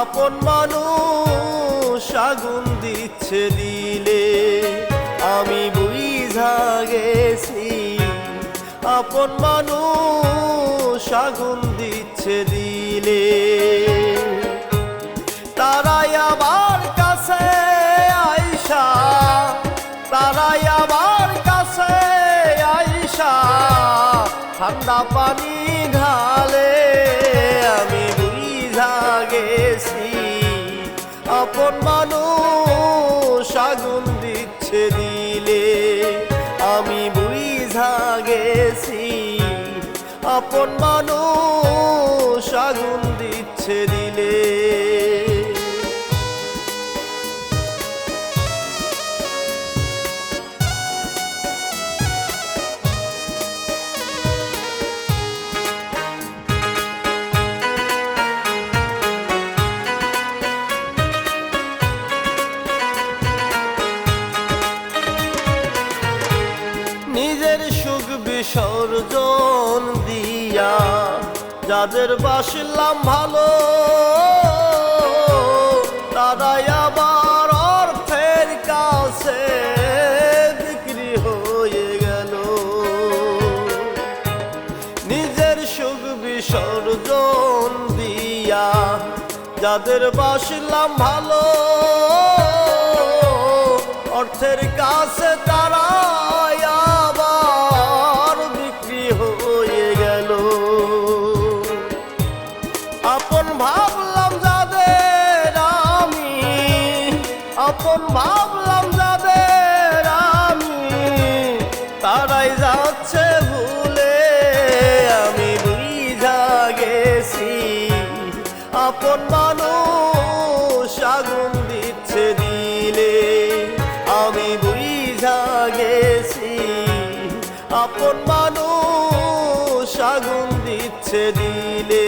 আপন মানুষ আগুন দিচ্ছে দিলে। আমি বুঝা গেছি, আপন মানুষ আগুন দিচ্ছে দিলে। তারাই আবার কাছে আইসা তারাই আবার কাছে আইসা ঠান্ডা পানি আমি বুঝা গেছি আপন মানুষ আগুন দিচ্ছে দিলে। সুখ বিসর্জন দিয়া যাদের বাসলাম ভালো, তারাই আবার অর্থের কাছে বিক্রি হয়ে গেল। নিজের সুখ বিসর্জন দিয়া যাদের বাসলাম ভালো, অর্থের কাছে তারা আপন ভাবলাম যাদের আমি, আপন ভাবলাম যাদের আমি, তারাই যাচ্ছে ভুলে আমি বুঝা গেছি। আপন মানুষ আগুন দিচ্ছে দিলে আমি বুঝা গেছি। আপন মানুষ আগুন দিচ্ছে দিলে।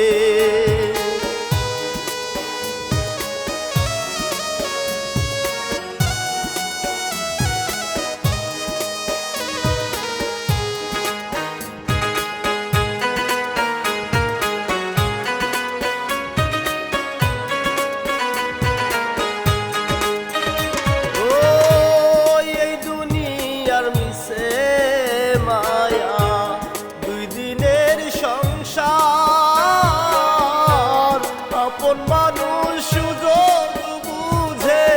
আপন মানুষ সুযোগ বুঝে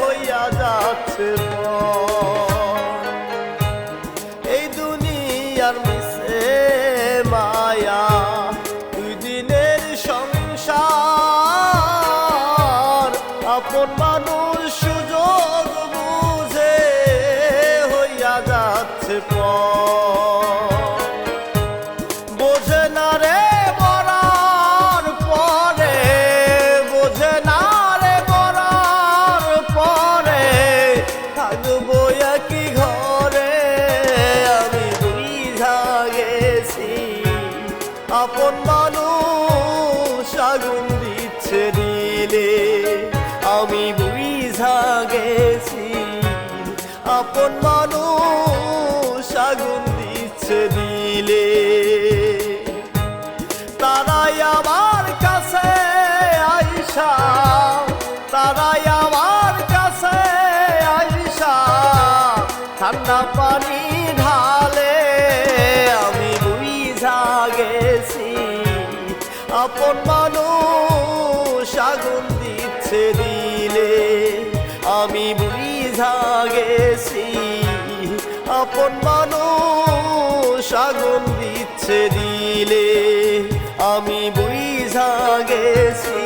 হইয়া যাচ্ছে। এই দুনিয়ার মিশে মায়া, দুই দিনের সংসার আপন মানুষ সুযোগ বুঝে হইয়া যাচ্ছে পর। বোঝে না রে থাকব একই ঘরে। আমি বুঝা গেছি। আপন মানুষ আগুন দিচ্ছে দিলে। আমি বুঝা গেছি। আপন মানুষ আগুন দিচ্ছে দিলে। তারাই আমার কাছে আইসা তারাই গেছি আপন মানুষ আগুন দিচ্ছে দিলে, আমি বুঝা গেছি। আপন মানুষ আগুন দিচ্ছে দিলে, আমি বুঝা গেছি।